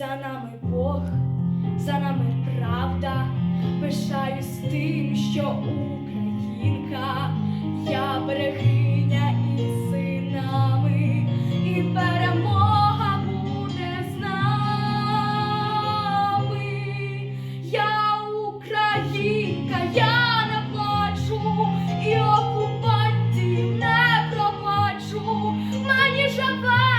За нами Бог, за нами правда, пишаюсь тим, що Українка, я берегиня і синами, і перемога буде з нами. Я Українка, я не плачу і окупантів не пробачу, мені жаба.